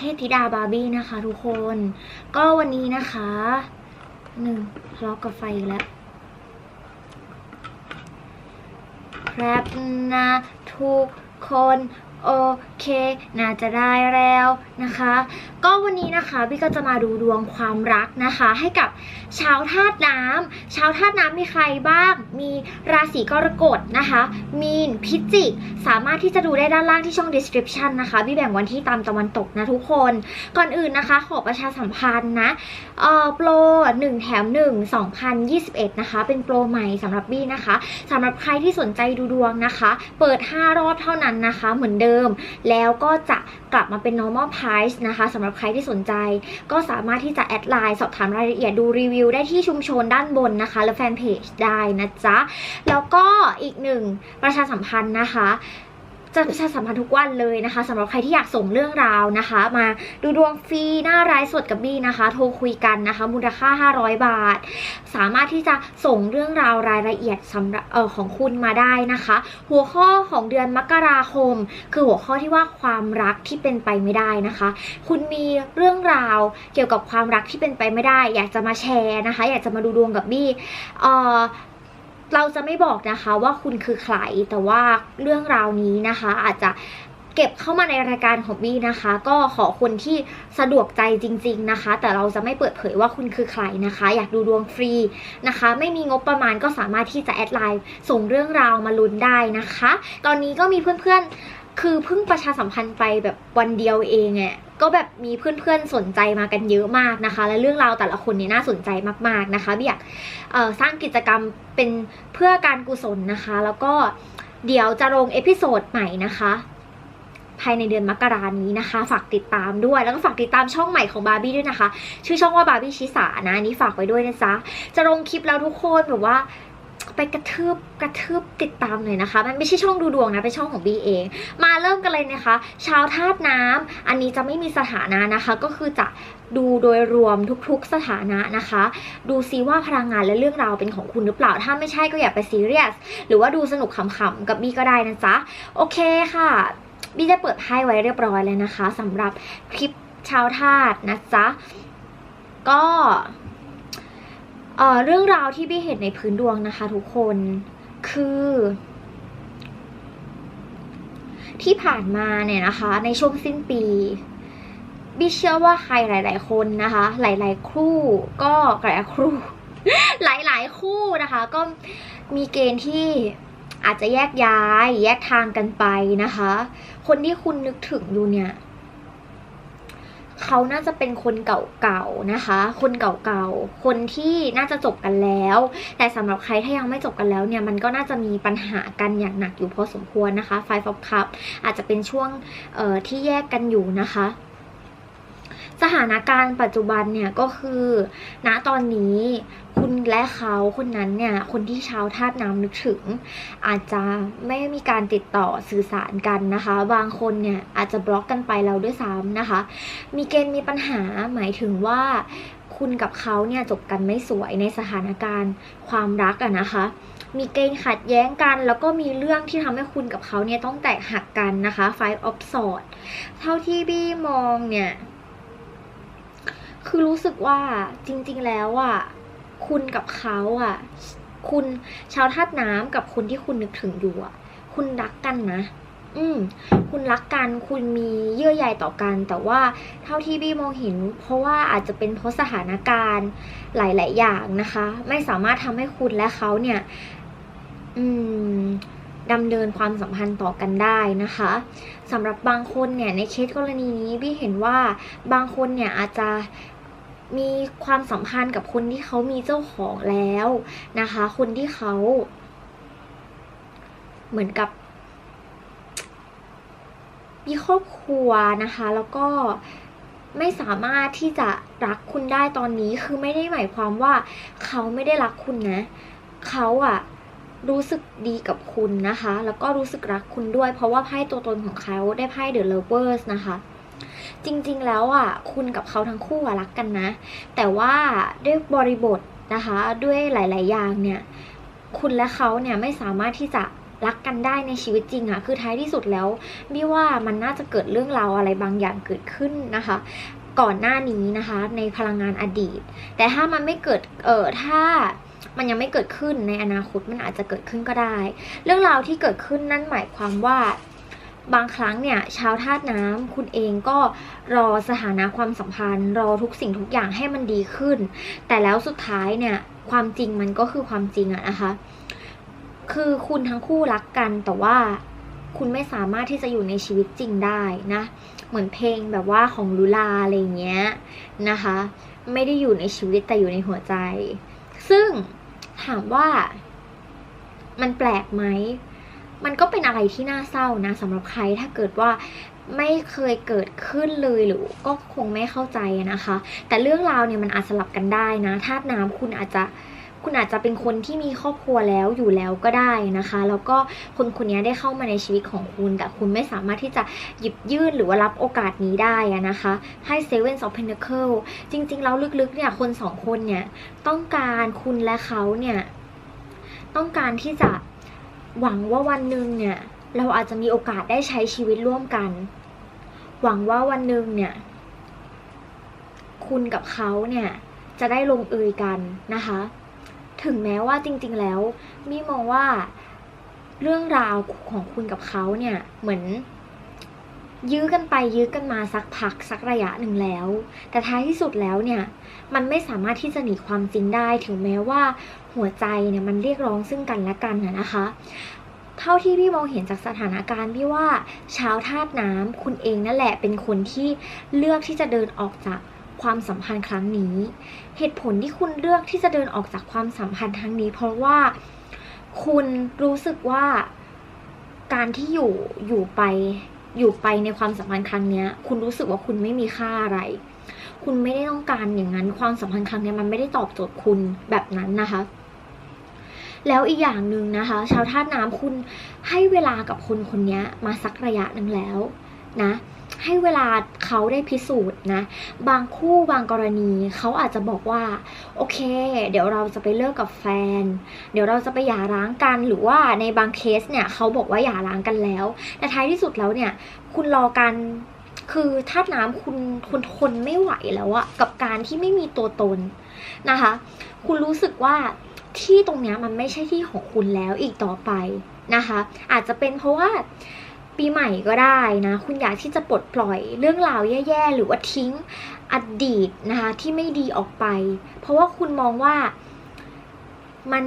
เทพธิดาบาร์บี้นะคะ ทุกคน ก็วันนี้นะคะหนึ่งทะเลาะกับไฟแล้วครับนะทุกคน โอ เค น่าจะได้แล้วนะคะ ก็วันนี้นะคะพี่ก็จะมาดูดวงความรักนะคะ ให้กับชาวธาตุน้ำชาวธาตุน้ำมีใครบ้าง มีราศีกรกฎนะคะ มีนพิจิก สามารถที่จะดูได้ด้านล่างที่ช่อง description นะคะพี่แบ่งวันที่ตามตะวันตกนะทุกคน ก่อนอื่นนะคะ ขอประชาสัมพันธ์นะเอ่อโปร1 แถม 1 2021 นะคะ เป็นโปรใหม่สำหรับบี้นะคะสำหรับใครที่สนใจดูดวงนะคะ เปิด 5 รอบเท่านั้นนะคะ เหมือนเดิมแล้วก็จะกลับมาเป็น normal price นะคะสำหรับใครที่สนใจ ก็สามารถที่จะแอดไลน์สอบถามรายละเอียดดูรีวิวได้ที่ชุมชนด้านบนนะคะ และแฟนเพจได้นะจ๊ะ แล้วก็อีกหนึ่งประชาสัมพันธ์นะคะ จะประชาสัมพันธ์ทุกวันเลยนะคะสำหรับใครที่อยากส่งเรื่องราวนะคะ มาดูดวงฟรีหน้าไร้สดกับบี้นะคะ โทรคุยกันนะคะ มูลค่า 500 บาท สามารถที่จะส่งเรื่องราวรายละเอียดสำหรับเออของคุณมาได้นะคะ หัวข้อของเดือนมกราคม คือหัวข้อที่ว่าความรักที่เป็นไปไม่ได้นะคะ คุณมีเรื่องราวเกี่ยวกับความรักที่เป็นไปไม่ได้ อยากจะมาแชร์นะคะ อยากจะมาดูดวงกับบี้เออ เราจะไม่บอกนะคะว่าคุณคือใครแต่ว่าเรื่องราวนี้นะคะ อาจจะเก็บเข้ามาในรายการของบี้นะคะ ก็ขอคนที่สะดวกใจจริง ๆนะคะ แต่เราจะไม่เปิดเผยว่าคุณคือใครนะคะ อยากดูดวงฟรีนะคะ ไม่มีงบประมาณก็สามารถที่จะแอดไลน์ส่งเรื่องราวมาลุ้นได้นะคะ ตอนนี้ก็มีเพื่อนๆ คือเพิ่งประชาสัมพันธ์ไปแบบวันเดียวเองอะก็แบบมีเพื่อนๆสนใจมากันเยอะมากนะคะ และเรื่องราวแต่ละคนเนี่ยน่าสนใจมากๆนะคะบีอยากสร้างกิจกรรมเป็นเพื่อการกุศลนะคะ แล้วก็เดี๋ยวจะลงเอพิโซดใหม่นะคะภายในเดือนมกรานี้นะคะ ฝากติดตามด้วย แล้วก็ฝากติดตามช่องใหม่ของบาร์บี้ด้วยนะคะ ชื่อช่องว่าบาร์บี้ชิสานะนี้ฝากไว้ด้วยนะจ๊ะ จะลงคลิปแล้วทุกคนแบบว่า ไปกระทืบกระทืบติดตามหน่อยนะคะ มันไม่ใช่ช่องดูดวงนะ เป็นช่องของบีเอง มาเริ่มกันเลยนะคะ ชาวธาตุน้ำอันนี้จะไม่มีสถานะนะคะ ก็คือจะดูโดยรวมทุกๆสถานะนะคะ ดูซิว่าพลังงานและเรื่องราวเป็นของคุณหรือเปล่า ถ้าไม่ใช่ก็อย่าไปซีเรียส หรือว่าดูสนุกขำๆกับบี้ก็ได้นะจ๊ะ โอเคค่ะ บี้ได้เปิดไพ่ไว้เรียบร้อยเลยนะคะสำหรับคลิปชาวธาตุนะจ๊ะ ก็ เรื่องราวที่บี้เห็นในพื้นดวงนะคะทุกคนคือ ที่ผ่านมาเนี่ยนะคะ ในช่วงสิ้นปีบี้เชื่อว่าใครหลาย ๆ คนนะคะ หลาย ๆ คู่ก็หลายคู่ หลาย ๆ คู่นะคะ ก็มีเกณฑ์ที่อาจจะแยกย้าย แยกทางกันไปนะคะ คนที่คุณนึกถึงอยู่เนี่ย เขาน่าจะเป็นคนเก่าๆนะคะ คนเก่าๆ คนที่น่าจะจบกันแล้ว แต่สำหรับใครถ้ายังไม่จบกันแล้วเนี่ย มันก็น่าจะมีปัญหากันอย่างหนักอยู่พอสมควรนะคะ Five of Cup อาจจะเป็นช่วงที่แยกกันอยู่นะคะ สถานการณ์ปัจจุบันเนี่ยก็คือณตอนนี้คุณและเขาคนนั้นเนี่ย คนที่ชาวธาตุน้ำนึกถึง อาจจะไม่มีการติดต่อสื่อสารกันนะคะ บางคนเนี่ยอาจจะบล็อกกันไปแล้วด้วยซ้ำนะคะ มีเกณฑ์มีปัญหาหมายถึงว่าคุณกับเขาเนี่ยจบกันไม่สวยในสถานการณ์ความรักอะนะคะ มีเกณฑ์ขัดแย้งกัน แล้วก็มีเรื่องที่ทำให้คุณกับเขาเนี่ยต้องแตกหักกันนะคะ Five of Swords เท่าที่บี้มองเนี่ย คือรู้สึกว่าจริง ๆ แล้วอะคุณกับเขาอะ คุณชาวธาตุน้ำกับคนที่คุณนึกถึงอยู่อะ คุณรักกันนะ อืม คุณรักกันคุณมีเยื่อใยต่อกัน แต่ว่าเท่าที่บี้มองเห็น เพราะว่าอาจจะเป็นเพราะสถานการณ์หลาย ๆ อย่างนะคะ ไม่สามารถทำให้คุณและเขาเนี่ย อืมดำเนินความสัมพันธ์ต่อกันได้นะคะสำหรับบางคนเนี่ยในเคสกรณีนี้บี้เห็นว่าบางคนเนี่ยอาจจะ มีความสัมพันธ์กับคนที่เขามีเจ้าของแล้วนะคะ คนที่เขา เหมือนกับ มีครอบครัวนะคะ แล้วก็ไม่สามารถที่จะรักคุณได้ตอนนี้คือไม่ได้หมายความว่า เขาไม่ได้รักคุณนะ เขาอะรู้สึกดีกับคุณนะคะ แล้วก็รู้สึกรักคุณด้วย เพราะว่าไพ่ตัวตนของเขาได้ไพ่ The Lovers นะคะ จริงๆแล้วอะคุณกับเขาทั้งคู่รักกันนะ แต่ว่าด้วยบริบทนะคะ ด้วยหลาย ๆ อย่างเนี่ยคุณและเขาเนี่ยไม่สามารถที่จะรักกันได้ในชีวิตจริงอะคือท้ายที่สุดแล้วบี้ว่ามันน่าจะเกิดเรื่องราวอะไรบางอย่างเกิดขึ้นนะคะ ก่อนหน้านี้นะคะ ในพลังงานอดีต แต่ถ้ามันไม่เกิดเออถ้ามันยังไม่เกิดขึ้นในอนาคตมันอาจจะเกิดขึ้นก็ได้ เรื่องราวที่เกิดขึ้นนั่นหมายความว่า บางครั้งเนี่ยชาวธาตุน้ำคุณเองก็รอสถานะความสัมพันธ์ รอทุกสิ่งทุกอย่างให้มันดีขึ้น แต่แล้วสุดท้ายเนี่ยความจริงมันก็คือความจริงอะนะคะ คือคุณทั้งคู่รักกันแต่ว่าคุณไม่สามารถที่จะอยู่ในชีวิตจริงได้นะ เหมือนเพลงแบบว่าของลูลาอะไรเงี้ยนะคะ ไม่ได้อยู่ในชีวิตแต่อยู่ในหัวใจ ซึ่งถามว่ามันแปลกไหม มันก็เป็นอะไรที่น่าเศร้านะสำหรับใครถ้าเกิดว่าไม่เคยเกิดขึ้นเลยหรือก็คงไม่เข้าใจนะคะ แต่เรื่องราวเนี่ยมันอาจสลับกันได้นะธาตุน้ำคุณอาจจะคุณอาจจะเป็นคนที่มีครอบครัวแล้วอยู่แล้วก็ได้นะคะ แล้วก็คนคนนี้ได้เข้ามาในชีวิตของคุณ แต่คุณไม่สามารถที่จะหยิบยื่นหรือว่ารับโอกาสนี้ได้นะคะให้ Seven of Pentacles จริง ๆ แล้วลึกๆเนี่ยคนสองคนเนี่ยต้องการคุณและเขาเนี่ยต้องการที่จะ หวังว่าวันหนึ่งเนี่ย เราอาจจะมีโอกาสได้ใช้ชีวิตร่วมกัน หวังว่าวันหนึ่งเนี่ย คุณกับเขาเนี่ย จะได้ลงเอยกันนะคะ ถึงแม้ว่าจริง ๆ แล้วมีมองว่าเรื่องราวของคุณกับเขาเนี่ย เหมือน ยื้อกันไปยื้อกันมาสักพักสักระยะหนึ่งแล้ว แต่ท้ายที่สุดแล้วเนี่ย มันไม่สามารถที่จะหนีความจริงได้ ถึงแม้ว่า หัวใจเนี่ยมันเรียกร้องซึ่งกันและกันนะนะคะ เท่าที่พี่มองเห็นจากสถานการณ์พี่ว่าชาวธาตุน้ำคุณเองนั่นแหละเป็นคนที่เลือกที่จะเดินออกจากความสัมพันธ์ครั้งนี้ เหตุผลที่คุณเลือกที่จะเดินออกจากความสัมพันธ์ครั้งนี้ เพราะว่าคุณรู้สึกว่าการที่อยู่อยู่ไปอยู่ไปในความสัมพันธ์ครั้งเนี้ยคุณรู้สึกว่าคุณไม่มีค่าอะไร คุณไม่ได้ต้องการอย่างนั้น ความสัมพันธ์ครั้งเนี้ยมันไม่ได้ตอบโจทย์คุณแบบนั้นนะคะ แล้วอีกอย่างหนึ่งนะคะ ชาวธาตุน้ำคุณให้เวลากับคนคนนี้มาสักระยะหนึ่งแล้วนะให้เวลาเขาได้พิสูจน์นะ บางคู่บางกรณีเขาอาจจะบอกว่า โอเค เดี๋ยวเราจะไปเลิกกับแฟน เดี๋ยวเราจะไปหย่าร้างกันหรือว่าในบางเคสเนี่ยเขาบอกว่าหย่าร้างกันแล้ว แต่ท้ายที่สุดแล้วเนี่ย คุณรอกันคือธาตุน้ำคุณคุณทนไม่ไหวแล้วอะกับการที่ไม่มีตัวตนนะคะ คุณรู้สึกว่า ที่ตรงนี้มันไม่ใช่ที่ของคุณแล้วอีกต่อไปนะคะ อาจจะเป็นเพราะว่าปีใหม่ก็ได้นะ คุณอยากที่จะปลดปล่อยเรื่องราวแย่ๆ หรือว่าทิ้งอดีตนะคะที่ไม่ดีออกไป เพราะว่าคุณมองว่ามัน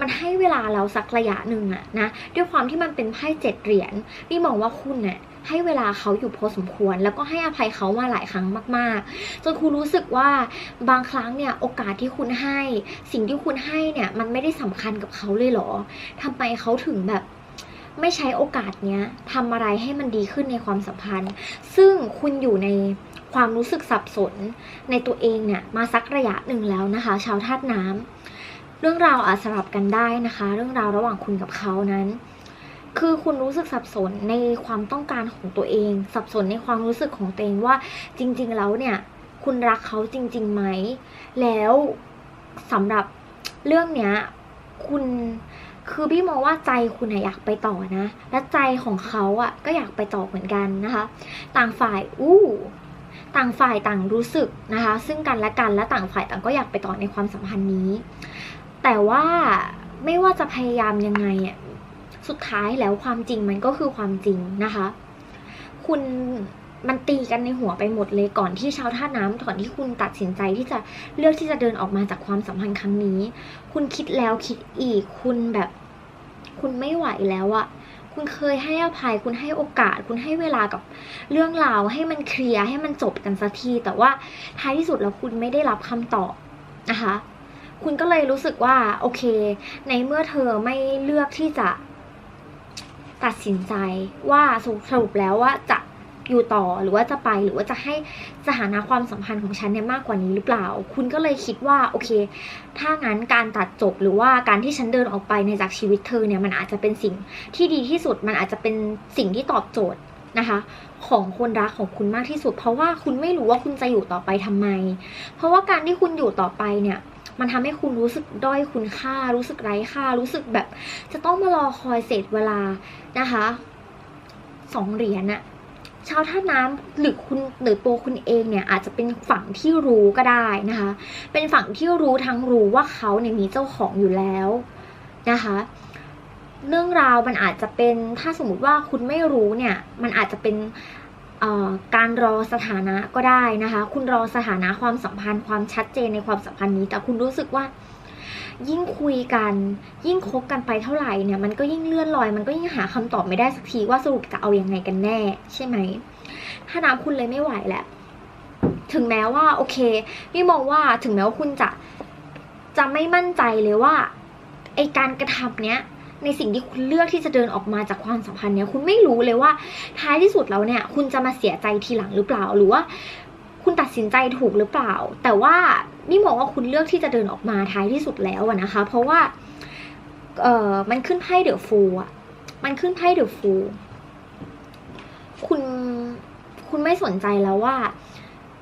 มันให้เวลาเราสักระยะหนึ่งอะนะด้วยความที่มันเป็นไพ่เจ็ดเหรียญนี่มองว่าคุณเนี่ย ให้เวลาเขาอยู่พอสมควร แล้วก็ให้อภัยเขามาหลายครั้งมาก ๆ จนคุณรู้สึกว่าบางครั้งเนี่ยโอกาสที่คุณให้ สิ่งที่คุณให้เนี่ยมันไม่ได้สำคัญกับเขาเลยเหรอทำไมเขาถึงแบบไม่ใช้โอกาสเนี้ยทำอะไรให้มันดีขึ้นในความสัมพันธ์ ซึ่งคุณอยู่ในความรู้สึกสับสนในตัวเองเนี่ยมาสักระยะหนึ่งแล้วนะคะ ชาวธาตุน้ำเรื่องราวอาจสลับกันได้นะคะ เรื่องราวระหว่างคุณกับเขานั้น คือคุณรู้สึกสับสนในความต้องการของตัวเอง สับสนในความรู้สึกของตัวเองว่าจริง ๆ แล้วเนี่ย คุณรักเขาจริงๆไหม แล้วสำหรับเรื่องเนี้ยคุณคือพี่มองว่าใจคุณอยากไปต่อนะ และใจของเขาอะก็อยากไปต่อเหมือนกันนะคะ ต่างฝ่ายอู้ต่างฝ่ายต่างรู้สึกนะคะ ซึ่งกันและกันและต่างฝ่ายต่างก็อยากไปต่อในความสัมพันธ์นี้ แต่ว่าไม่ว่าจะพยายามยังไงอะ สุดท้ายแล้วความจริงมันก็คือความจริงนะคะ คุณมันตีกันในหัวไปหมดเลยก่อนที่ชาวท่าน้ำก่อนที่คุณตัดสินใจที่จะเลือกที่จะเดินออกมาจากความสัมพันธ์ครั้งนี้ คุณคิดแล้วคิดอีก คุณแบบ คุณไม่ไหวแล้วอะคุณเคยให้อภัย คุณให้โอกาส คุณให้เวลากับเรื่องราวให้มันเคลียร์ให้มันจบกันสักที แต่ว่าท้ายที่สุดแล้วคุณไม่ได้รับคำตอบนะคะ คุณก็เลยรู้สึกว่า โอเค ในเมื่อเธอไม่เลือกที่จะ ตัดสินใจว่าสรุปแล้วว่าจะอยู่ต่อหรือว่าจะไปหรือว่าจะให้สถานะความสัมพันธ์ของฉันเนี่ยมากกว่านี้หรือเปล่า คุณก็เลยคิดว่าโอเค ถ้างั้นการตัดจบหรือว่าการที่ฉันเดินออกไปในจากชีวิตเธอเนี่ยมันอาจจะเป็นสิ่งที่ดีที่สุดมันอาจจะเป็นสิ่งที่ตอบโจทย์นะคะ ของคนรักของคุณมากที่สุด เพราะว่าคุณไม่รู้ว่าคุณจะอยู่ต่อไปทำไม เพราะว่าการที่คุณอยู่ต่อไปเนี่ย มันทำให้คุณรู้สึกด้อยคุณค่า รู้สึกไร้ค่า รู้สึกแบบ จะต้องมารอคอยเศษเวลานะคะสองเหรียญอะชาวท่าน้ำหรือคุณหรือตัวคุณเองเนี่ยอาจจะเป็นฝั่งที่รู้ก็ได้นะคะ เป็นฝั่งที่รู้ทั้งรู้ว่าเขาเนี่ยมีเจ้าของอยู่แล้วนะคะ เรื่องราวมันอาจจะเป็นถ้าสมมติว่าคุณไม่รู้เนี่ย มันอาจจะเป็น การรอสถานะก็ได้นะคะ คุณรอสถานะความสัมพันธ์ความชัดเจนในความสัมพันธ์นี้ แต่คุณรู้สึกว่า ยิ่งคุยกัน ยิ่งคบกันไปเท่าไหร่เนี่ยมันก็ยิ่งเลื่อนลอย มันก็ยิ่งหาคำตอบไม่ได้สักทีว่าสรุปจะเอาอยัางไงกันแน่ ใช่ไหมถ้าน้ำคุณเลยไม่ไหวแหละถึงแม้ว่าโอเคพี่มองว่าถึงแม้ว่าคุณจะจะไม่มั่นใจเลยว่าไอการกระทำเนี้ย ในสิ่งที่คุณเลือกที่จะเดินออกมาจากความสัมพันธ์เนี้ยคุณไม่รู้เลยว่าท้ายที่สุดแล้วเนี่ย คุณจะมาเสียใจทีหลังหรือเปล่าหรือว่าคุณตัดสินใจถูกหรือเปล่า แต่ว่านี่มองว่าคุณเลือกที่จะเดินออกมาท้ายที่สุดแล้วนะคะ เพราะว่าเออมันขึ้นไพ่เดอะฟูอะมันขึ้นไพ่เดอะฟูคุณคุณไม่สนใจแล้วว่า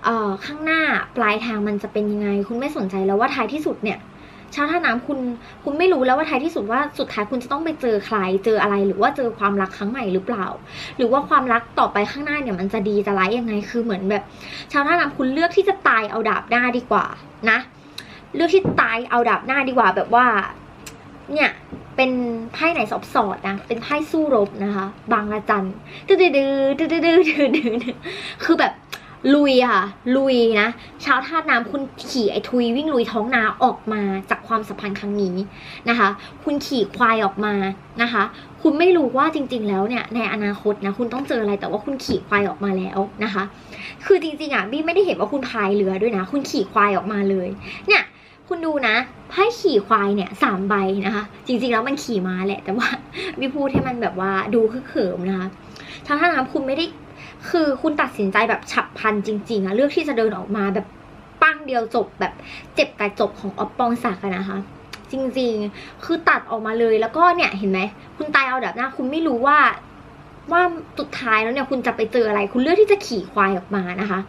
เอ่อข้างหน้าปลายทางมันจะเป็นยังไง คุณไม่สนใจแล้วว่าท้ายที่สุดเนี่ย ชาวท่าน้ำคุณคุณไม่รู้แล้วว่าท้ายที่สุดว่าสุดท้ายคุณจะต้องไปเจอใครเจออะไร หรือว่าเจอความรักครั้งใหม่หรือเปล่า หรือว่าความรักต่อไปข้างหน้าเนี่ยมันจะดีจะร้ายยังไงคือเหมือนแบบ ชาวท่าน้ำคุณเลือกที่จะตายเอาดาบหน้าดีกว่านะ เลือกที่ตายเอาดาบหน้าดีกว่า แบบว่า เนี่ยเป็นไพ่ไหนสอบสอดนะ เป็นไพ่สู้รบนะคะ บางระจันดื้อดื้อดื้อดื้อดื้อดื้อคือแบบ ลุยค่ะ ลุยนะชาวธาตุน้ำคุณขี่ไอ้ทุยวิ่งลุยท้องนาออกมาจากความสัมพันธ์ครั้งนี้นะคะ คุณขี่ควายออกมานะคะ คุณไม่รู้ว่าจริง ๆ แล้วเนี่ยในอนาคตนะคุณต้องเจออะไรแต่ว่าคุณขี่ควายออกมาแล้วนะคะ คือจริงๆอะบี้ไม่ได้เห็นว่าคุณพายเรือด้วยนะ คุณขี่ควายออกมาเลยเนี่ยคุณดูนะไพ่ขี่ควายเนี่ยสามใบนะคะ จริงๆแล้วมันขี่ม้าแหละ แต่ว่าวิพูดให้มันแบบว่าดูคึกเขิมนะคะถ้าถ้าน้ำคุณไม่ได้ คือคุณตัดสินใจแบบฉับพลันจริง ๆอะเลือกที่จะเดินออกมาแบบปั้งเดียวจบแบบเจ็บแต่จบของออฟปองศักดิ์นะคะ จริงๆ คือตัดออกมาเลยแล้วก็เนี่ยเห็นไหมคุณตายเอาแบบหน้าคุณไม่รู้ว่าว่าสุดท้ายแล้วเนี่ยคุณจะไปเจออะไร คุณเลือกที่จะขี่ควายออกมานะคะ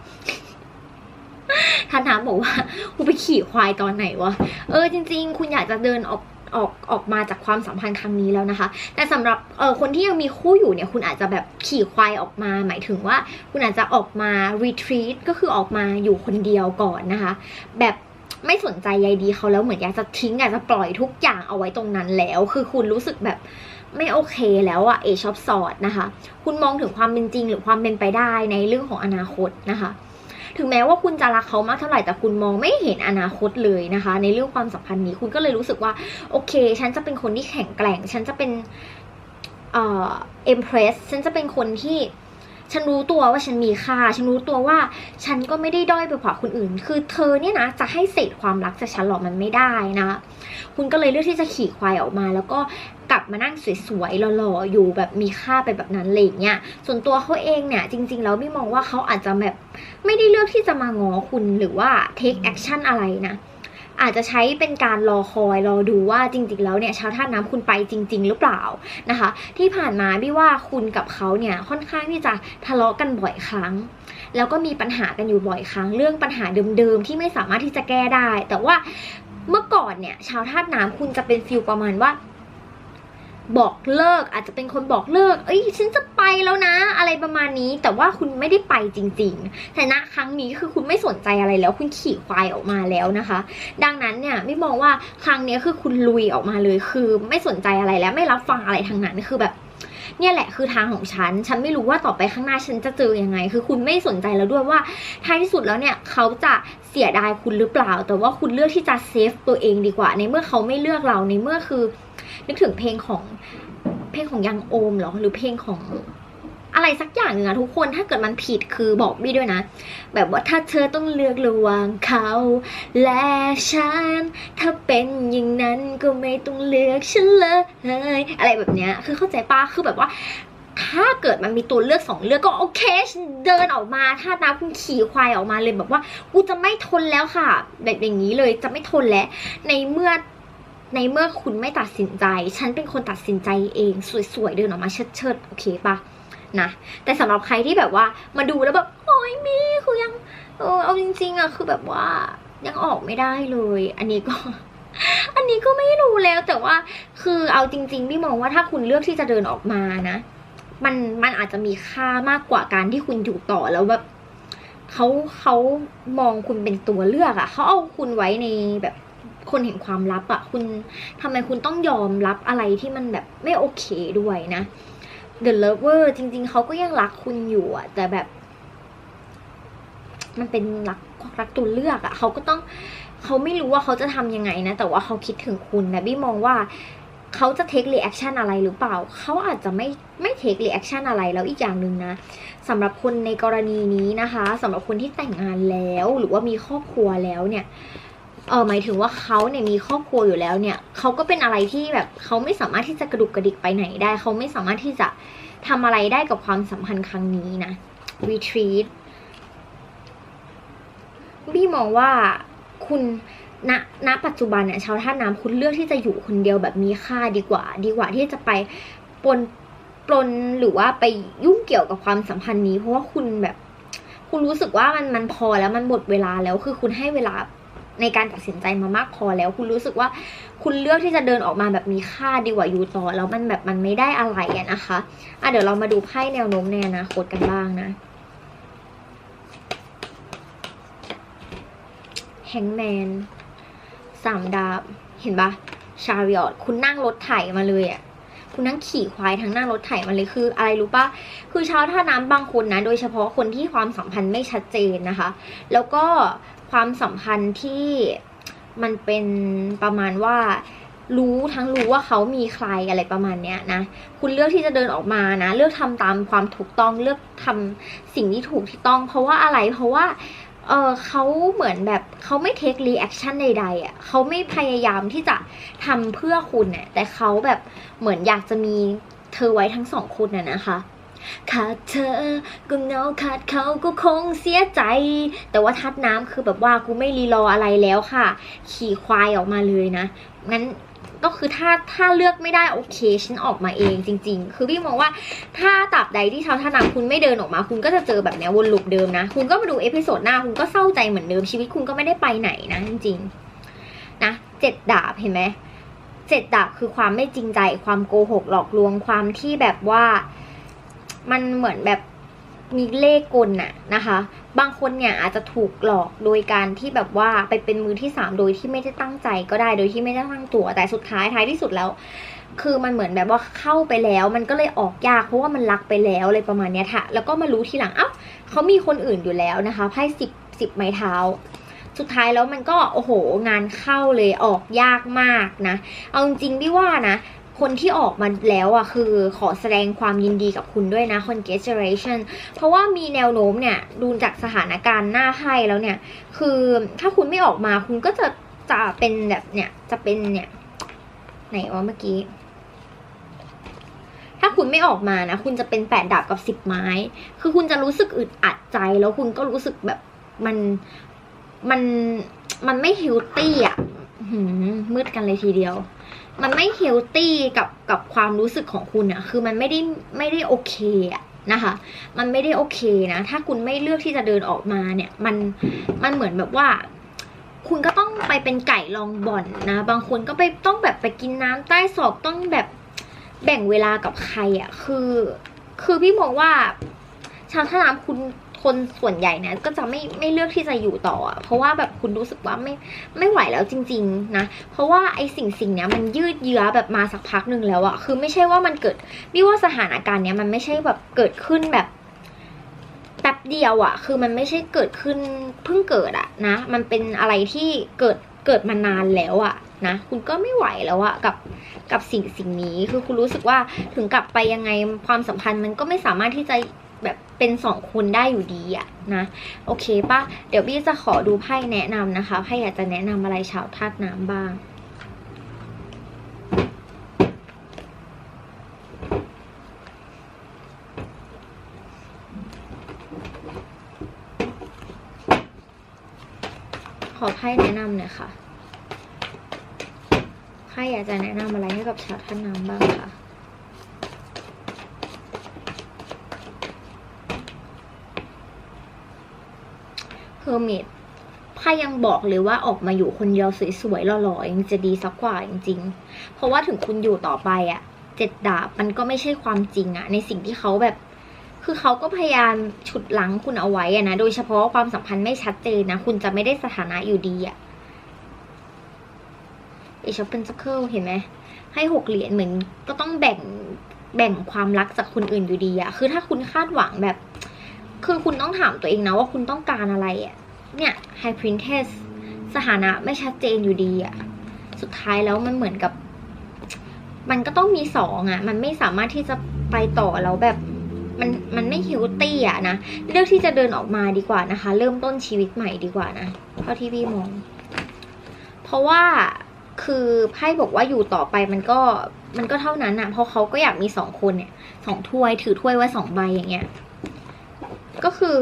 ท่านถามบอกว่าคุณไปขี่ควายตอนไหนวะเออจริง ๆ คุณอยากจะเดินออก ออกออกมาจากความสัมพันธ์ครั้งนี้แล้วนะคะ แต่สำหรับเออคนที่ยังมีคู่อยู่เนี่ยคุณอาจจะแบบขี่ควายออกมา หมายถึงว่า คุณอาจจะออกมา retreat ก็คือออกมาอยู่คนเดียวก่อนนะคะ แบบไม่สนใจใยดีเขาแล้วเหมือนอยากจะทิ้งอยากจะปล่อยทุกอย่างเอาไว้ตรงนั้นแล้ว คือคุณรู้สึกแบบไม่โอเคแล้วอะเอชอปสอดนะคะ คุณมองถึงความเป็นจริงหรือความเป็นไปได้ในเรื่องของอนาคตนะคะ ถึงแม้ว่าคุณจะรักเขามากเท่าไหร่แต่คุณมองไม่เห็นอนาคตเลยนะคะ ในเรื่องความสัมพันธ์นี้คุณก็เลยรู้สึกว่า โอเค ฉันจะเป็นคนที่แข็งแกร่ง ฉันจะเป็นเอ่อเอ็มเพรสฉันจะเป็นคนที่ ฉันรู้ตัวว่าฉันมีค่า ฉันรู้ตัวว่าฉันก็ไม่ได้ด้อยไปกว่าคนอื่น คือเธอเนี่ยนะจะให้เศษความรักจากฉันหรอกมันไม่ได้นะ คุณก็เลยเลือกที่จะขี่ควายออกมา แล้วก็กลับมานั่งสวยๆหล่อๆอยู่แบบมีค่าไปแบบนั้นเลยอย่างเงี้ย ส่วนตัวเขาเองเนี่ยจริงๆแล้วไม่มองว่าเขาอาจจะแบบไม่ได้เลือกที่จะมางอคุณหรือว่า take action อะไรนะ อาจจะใช้เป็นการรอคอยรอดูว่าจริง ๆ แล้วเนี่ยชาวท่าน้ำคุณไปจริง ๆ หรือเปล่านะคะ ที่ผ่านมาพี่ว่าคุณกับเขาเนี่ยค่อนข้างที่จะทะเลาะกันบ่อยครั้ง แล้วก็มีปัญหากันอยู่บ่อยครั้ง เรื่องปัญหาเดิมๆที่ไม่สามารถที่จะแก้ได้ แต่ว่าเมื่อก่อนเนี่ยชาวธาตุน้ำคุณจะเป็นฟิลประมาณว่า บอกเลิก อาจจะเป็นคนบอกเลิก เอ้ยฉันจะไปแล้วนะ อะไรประมาณนี้ แต่ว่าคุณไม่ได้ไปจริงๆแต่ณครั้งนี้คือคุณไม่สนใจอะไรแล้ว คุณขี่ควายออกมาแล้วนะคะ ดังนั้นเนี่ยไม่มองว่าครั้งนี้คือคุณลุยออกมาเลย คือไม่สนใจอะไรแล้วไม่รับฟังอะไรทั้งนั้นคือแบบเนี่ยแหละคือทางของฉัน ฉันไม่รู้ว่าต่อไปข้างหน้าฉันจะเจอยังไง คือคุณไม่สนใจแล้วด้วยว่าท้ายที่สุดแล้วเนี่ยเขาจะเสียดายคุณหรือเปล่า แต่ว่าคุณเลือกที่จะเซฟตัวเองดีกว่า ในเมื่อเขาไม่เลือกเรา ในเมื่อคือ นึกถึงเพลงของเพลงของยังโอมหรอหรือเพลงของอะไรสักอย่างหนึ่งอะทุกคนถ้าเกิดมันผิดคือบอกบี้ด้วยนะ แบบว่าถ้าเธอต้องเลือกระหว่างเขา และฉัน ถ้าเป็นอย่างนั้นก็ไม่ต้องเลือกฉันเลยอะไรแบบเนี้ยคือเข้าใจป้าคือแบบว่า ถ้าเกิดมันมีตัวเลือกสองเลือกก็โอเคเดินออกมาถ้าน้ำคุณขี่ควายออกมาเลยแบบว่ากูจะไม่ทนแล้วค่ะ แบบอย่างนี้เลยจะไม่ทนแล้วในเมื่อ ในเมื่อคุณไม่ตัดสินใจ ฉันเป็นคนตัดสินใจเอง สวยๆ เดินออกมาเชิดๆ โอเคปะนะ แต่สำหรับใครที่แบบว่ามาดูแล้วแบบ โอ้ยมีคือยัง เออเอาจริง ๆอะคือแบบว่ายังออกไม่ได้เลย อันนี้ก็ อันนี้ก็ไม่รู้แล้วแต่ว่า คือเอาจริงๆพี่มองว่าถ้าคุณเลือกที่จะเดินออกมานะ มันมันอาจจะมีค่ามากกว่าการที่คุณอยู่ต่อแล้วแบบเขาเขามองคุณเป็นตัวเลือกอะเขาเอาคุณไว้ในแบบ คนเห็นความลับอะคุณทำไมคุณต้องยอมรับอะไรที่มันแบบไม่โอเคด้วยนะ The Lover จริง ๆเขาก็ยังรักคุณอยู่อะแต่แบบ มันเป็นรักรักตัวเลือกอะเขาก็ต้องเขาไม่รู้ว่าเขาจะทำยังไงนะ แต่ว่าเขาคิดถึงคุณนะบี้มองว่าเขาจะ take reaction อะไรหรือเปล่า เขาอาจจะไม่ไม่ take reaction อะไรแล้วอีกอย่างหนึ่งนะสำหรับคนในกรณีนี้นะคะสำหรับคนที่แต่งงานแล้วหรือว่ามีครอบครัวแล้วเนี่ย เออหมายถึงว่าเขาเนี่ยมีครอบครัวอยู่แล้วเนี่ยเขาก็เป็นอะไรที่แบบเขาไม่สามารถที่จะกระดุกกระดิกไปไหนได้เขาไม่สามารถที่จะทำอะไรได้กับความสัมพันธ์ครั้งนี้นะ retreat บี้มองว่าคุณณณปัจจุบันเนี่ยชาวท่าน้ำคุณเลือกที่จะอยู่คนเดียวแบบมีค่าดีกว่า ดีกว่าที่จะไปปนปลนหรือว่าไปยุ่งเกี่ยวกับความสัมพันธ์นี้ เพราะว่าคุณแบบ คุณรู้สึกว่ามันมันพอแล้วมันหมดเวลาแล้วคือคุณให้เวลา ในการตัดสินใจมามากพอแล้ว คุณรู้สึกว่าคุณเลือกที่จะเดินออกมาแบบมีค่าดีกว่าอยู่ต่อแล้วมันแบบมันไม่ได้อะไรอะนะคะอะเดี๋ยวเรามาดูไพ่แนวโน้มในอนาคตกันบ้างนะแฮงแมนสามดาบ เห็นปะชาริอตคุณนั่งรถไถมาเลยอะ่ะคุณนั่งขี่ควายทั้งนั่งรถไถมาเลยคือ อะไรรู้ปะคือชาวท่าน้ำบางคนนะ โดยเฉพาะคนที่ความสัมพันธ์ไม่ชัดเจนนะคะ แล้วก็ ความสัมพันธ์ที่มันเป็นประมาณว่ารู้ทั้งรู้ว่าเขามีใครอะไรประมาณเนี้ยนะ คุณเลือกที่จะเดินออกมานะ เลือกทำตามความถูกต้องเลือกทำสิ่งที่ถูกที่ต้อง เพราะว่าอะไรเพราะว่าเออเขาเหมือนแบบเขาไม่เทครีแอคชั่นใดๆอะเขาไม่พยายามที่จะทำเพื่อคุณเนี่ยแต่เขาแบบเหมือนอยากจะมีเธอไว้ทั้งสองคนน่ะนะคะ ขาดเธอก็เหงาขาดเขาก็คงเสียใจ แต่ว่าทัดน้ำคือแบบว่ากูไม่รีรออะไรแล้วค่ะ ขี่ควายออกมาเลยนะงั้นก็คือถ้าถ้าเลือกไม่ได้โอเคฉันออกมาเองจริง ๆ คือพี่มองว่าถ้าตับใดที่ชาวท่าน้ำคุณไม่เดินออกมา คุณก็จะเจอแบบนี้วนลูปเดิมนะ คุณก็มาดูเอพิโซดหน้าคุณก็เศร้าใจเหมือนเดิมชีวิตคุณก็ไม่ได้ไปไหนนะจริงๆนะเจ็ดดาบเห็นไหมเจ็ดดาบคือความไม่จริงใจความโกหกหลอกลวงความที่แบบว่า มันเหมือนแบบมีเลขกลน่ะนะคะ บางคนเนี่ยอาจจะถูกหลอกโดยการที่แบบว่าไปเป็นมือที่สามโดยที่ไม่ได้ตั้งใจก็ได้โดยที่ไม่ได้ตั้งตัว แต่สุดท้ายท้ายที่สุดแล้ว คือมันเหมือนแบบว่าเข้าไปแล้ว มันก็เลยออกยากเพราะว่ามันรักไปแล้วอะไรประมาณเนี้ยค่ะแล้วก็มารู้ทีหลังเอ้าเขามีคนอื่นอยู่แล้วนะคะไพ่สิบสิบไม้เท้าสุดท้ายแล้วมันก็โอ้โหงานเข้าเลยออกยากมากนะ เอาจริงๆพี่ว่านะ คนที่ออกมาแล้วอะคือขอแสดงความยินดีกับคุณด้วยนะ congratulation เพราะว่ามีแนวโน้มเนี่ยดูจากสถานการณ์หน้าไพ่แล้วเนี่ย คือถ้าคุณไม่ออกมาคุณก็จะจะเป็นแบบเนี่ยจะเป็นเนี่ย ไหนวะเมื่อกี้ ถ้าคุณไม่ออกมานะ คุณจะเป็นแปดดาบกับสิบไม้ คือคุณจะรู้สึกอึดอัดใจแล้วคุณก็รู้สึกแบบมันมันมันไม่เฮลตี้อะมืดกันเลยทีเดียว มันไม่เฮลตี้กับกับความรู้สึกของคุณอะคือมันไม่ได้ไม่ได้โอเคอะนะคะ มันไม่ได้โอเคนะ ถ้าคุณไม่เลือกที่จะเดินออกมาเนี่ย มันมันเหมือนแบบว่า คุณก็ต้องไปเป็นไก่ลองบ่อนนะ บางคนก็ไปต้องแบบไปกินน้ำใต้ศอกต้องแบบแบ่งเวลากับใครอะคือ คือพี่มองว่าชาวท่าน้ำคุณ คนส่วนใหญ่เนี่ยก็จะไม่ไม่เลือกที่จะอยู่ต่อ เพราะว่าแบบคุณรู้สึกว่าไม่ไม่ไหวแล้วจริง ๆนะ เพราะว่าไอสิ่งสิ่งเนี้ยมันยืดเยื้อแบบมาสักพักหนึ่งแล้วอะคือไม่ใช่ว่ามันเกิดพี่ว่าสถานการณ์เนี้ยมันไม่ใช่แบบเกิดขึ้นแบบแป๊บเดียวอะคือมันไม่ใช่เกิดขึ้นเพิ่งเกิดอะนะ มันเป็นอะไรที่เกิดเกิดมานานแล้วอะนะ คุณก็ไม่ไหวแล้วอะกับกับสิ่งสิ่งนี้ คือคุณรู้สึกว่าถึงกลับไปยังไงความสัมพันธ์มันก็ไม่สามารถที่จะ แบบเป็นสองคนได้อยู่ดีอะนะโอเคปะเดี๋ยวบี้จะขอดูไพ่แนะนำนะคะไพ่อยากจะแนะนำอะไรชาวธาตุน้ำบ้างขอไพ่แนะนำหน่อยค่ะไพ่อยากจะแนะนำอะไรให้กับชาวธาตุน้ำบ้างคะ เฮอร์มิตไพ่ยังบอกเลยว่าออกมาอยู่คนเดียวสวยๆหล่อๆยังจะดีสักกว่าจริงๆ เพราะว่าถึงคุณอยู่ต่อไปอะเจ็ดดาบมันก็ไม่ใช่ความจริงอะในสิ่งที่เขาแบบ คือเขาก็พยายามฉุดหลังคุณเอาไว้อะนะโดยเฉพาะความสัมพันธ์ไม่ชัดเจนนะ คุณจะไม่ได้สถานะอยู่ดีอะเอชอปเป็นซักเคิลเห็นไหมให้หกเหรียญเหมือนก็ต้องแบ่งแบ่งความรักจากคนอื่นอยู่ดีอะคือถ้าคุณคาดหวังแบบ คือคุณต้องถามตัวเองนะว่าคุณต้องการอะไรอะเนี่ยไฮพรินเทสสถานะไม่ชัดเจนอยู่ดีอะสุดท้ายแล้วมันเหมือนกับ มันก็ต้องมีสองอะมันไม่สามารถที่จะไปต่อแล้วแบบมันมันไม่ฮิวตี้อะนะ เลือกที่จะเดินออกมาดีกว่านะคะ เริ่มต้นชีวิตใหม่ดีกว่านะเท่าที่พี่มอง เพราะว่าคือไพ่บอกว่าอยู่ต่อไปมันก็มันก็เท่านั้นอะเพราะเขาก็อยากมีสองคนเนี่ยสองถ้วยถือถ้วยไว้สองใบอย่างเงี้ย ก็คือ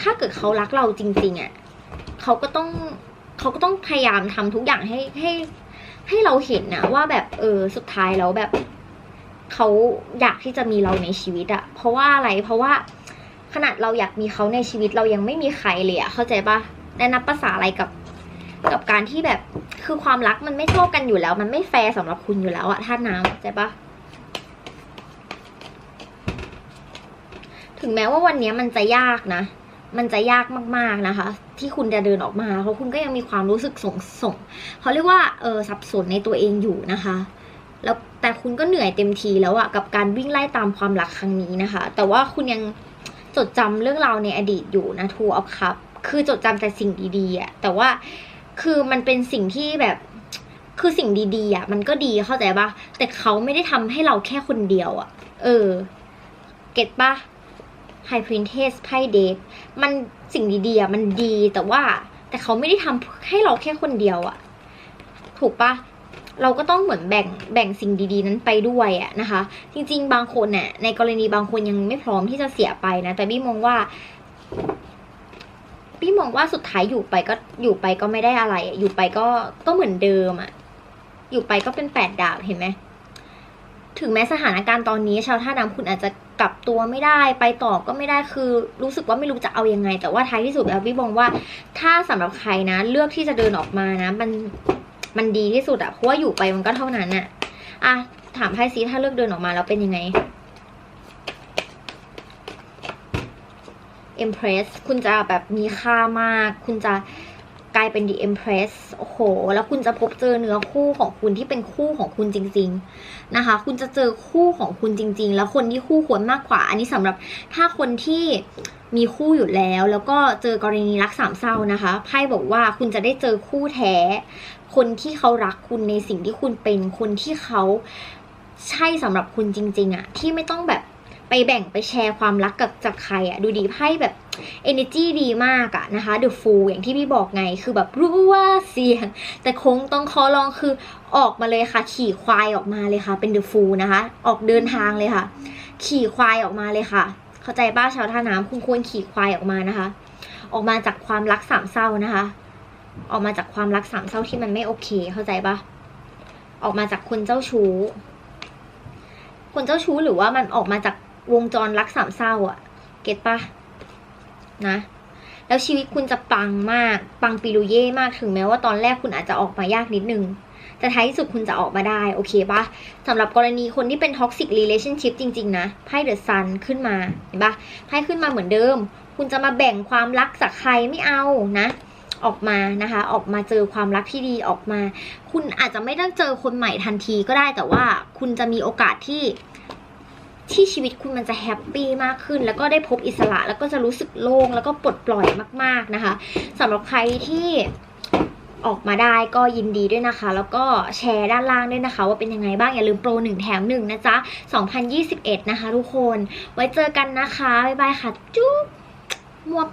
ถ้าเกิดเขารักเราจริง ๆอะเขาก็ต้องเขาก็ต้องพยายามทำทุกอย่างให้ให้ ให้เราเห็นนะว่าแบบเออสุดท้ายแล้วแบบเขาอยากที่จะมีเราในชีวิตอะเพราะว่าอะไรเพราะว่าขนาดเราอยากมีเขาในชีวิตเรายังไม่มีใครเลยอะเข้าใจปะและนับภาษาอะไรกับกับการที่แบบคือความรักมันไม่เท่ากันอยู่แล้ว มันไม่แฟร์สำหรับคุณอยู่แล้วอะท่าน้ำเข้าใจปะ ถึงแม้ว่าวันนี้มันจะยากนะ มันจะยากมากๆนะคะ ที่คุณจะเดินออกมาเพราะคุณก็ยังมีความรู้สึกสงส่งเขาเรียกว่าเออสับสนในตัวเองอยู่นะคะแล้วแต่คุณก็เหนื่อยเต็มทีแล้วอะกับการวิ่งไล่ตามความรักครั้งนี้นะคะ แต่ว่าคุณยังจดจำเรื่องราวในอดีตอยู่นะทูออฟคัพคือจดจำแต่สิ่งดีๆอะแต่ว่าคือมันเป็นสิ่งที่แบบคือสิ่งดีๆอะมันก็ดีเข้าใจปะแต่เขาไม่ได้ทำให้เราแค่คนเดียวอะเออ เก็ตปะ ไฮพรินเทสไพ่เดทมันสิ่งดีๆมันดีแต่ว่าแต่เขาไม่ได้ทำให้เราแค่คนเดียวอะถูกปะเราก็ต้องเหมือนแบ่งแบ่งสิ่งดีๆ นั้นไปด้วยอะนะคะ จริง ๆ บางคนเนี่ยในกรณีบางคนยังไม่พร้อมที่จะเสียไปนะ แต่พี่มองว่าพี่มองว่าสุดท้ายอยู่ไปก็อยู่ไปก็ไม่ได้อะไรอะอยู่ไปก็ก็เหมือนเดิมอะอยู่ไปก็เป็นแปดดาบเห็นไหมถึงแม้สถานการณ์ตอนนี้ ชาวท่าน้ำคุณอาจจะ กลับตัวไม่ได้ไปต่อก็ไม่ได้คือ รู้สึกว่าไม่รู้จะเอายังไง แต่ว่าท้ายที่สุดแล้วพี่มองว่า ถ้าสำหรับใครนะ เลือกที่จะเดินออกมานะ มันมันดีที่สุดอะเพราะว่าอยู่ไปมันก็เท่านั้นอะอะถามไพ่ซีถ้าเลือกเดินออกมาแล้วเป็นยังไง Empress คุณจะแบบมีค่ามาก คุณจะ กลายเป็น The Empress โอ้โห แล้วคุณจะพบเจอเนื้อคู่ของคุณที่เป็นคู่ของคุณจริง ๆนะคะ คุณจะเจอคู่ของคุณจริง ๆ แล้วคนที่คู่ควรมากกว่า อันนี้สำหรับถ้าคนที่มีคู่อยู่แล้ว แล้วก็เจอกรณีรักสามเศร้านะคะไพ่บอกว่าคุณจะได้เจอคู่แท้ คนที่เขารักคุณในสิ่งที่คุณเป็นคนที่เขาใช่สำหรับคุณจริง ๆอะที่ไม่ต้องแบบไปแบ่งไปแชร์ความรักกับจากใครอะดูดีไพ่แบบ energy ดีมากอะนะคะ The Fool อย่างที่พี่บอกไงคือแบบรู้ว่าเสี่ยง แต่คงต้องขอลองคือออกมาเลยค่ะ ขี่ควายออกมาเลยค่ะ เป็น The Fool นะคะ ออกเดินทางเลยค่ะ ขี่ควายออกมาเลยค่ะ เข้าใจป้าชาวท่าน้ำคุณควรขี่ควายออกมานะคะ ออกมาจากความรักสามเศร้านะคะ ออกมาจากความรักสามเศร้าที่มันไม่โอเค เข้าใจปะออกมาจากคนเจ้าชู้คนเจ้าชู้หรือว่ามันออกมาจากวงจรรักสามเศร้าอะเก็ตปะ นะ แล้วชีวิตคุณจะปังมาก ปังปิรุเย่มากถึงแม้ว่าตอนแรกคุณอาจจะออกมายากนิดนึง แต่ท้ายที่สุดคุณจะออกมาได้ โอเคปะสำหรับกรณีคนที่เป็นท็อกซิก e ี a t i o n s h i p จริง ๆ นะ ไพ่เดอะซันขึ้นมา เห็นปะไพ่ขึ้นมาเหมือนเดิม คุณจะมาแบ่งความรักจากใครไม่เอานะออกมานะคะ ออกมาเจอความรักที่ดีออกมา คุณอาจจะไม่ได้เจอคนใหม่ทันทีก็ได้แต่ว่าคุณจะมีโอกาสที่ ที่ชีวิตคุณมันจะแฮปปี้มากขึ้น แล้วก็ได้พบอิสระแล้วก็จะรู้สึกโล่งแล้วก็ปลดปล่อยมาก ๆนะคะสำหรับใครที่ออกมาได้ก็ยินดีด้วยนะคะ แล้วก็แชร์ด้านล่างด้วยนะคะ ว่าเป็นยังไงบ้าง อย่าลืมโปรหนึ่งแถมหนึ่งนะจ๊ะ 2021 นะคะทุกคน ไว้เจอกันนะคะ บ๊ายบายค่ะ จุ๊บมวบ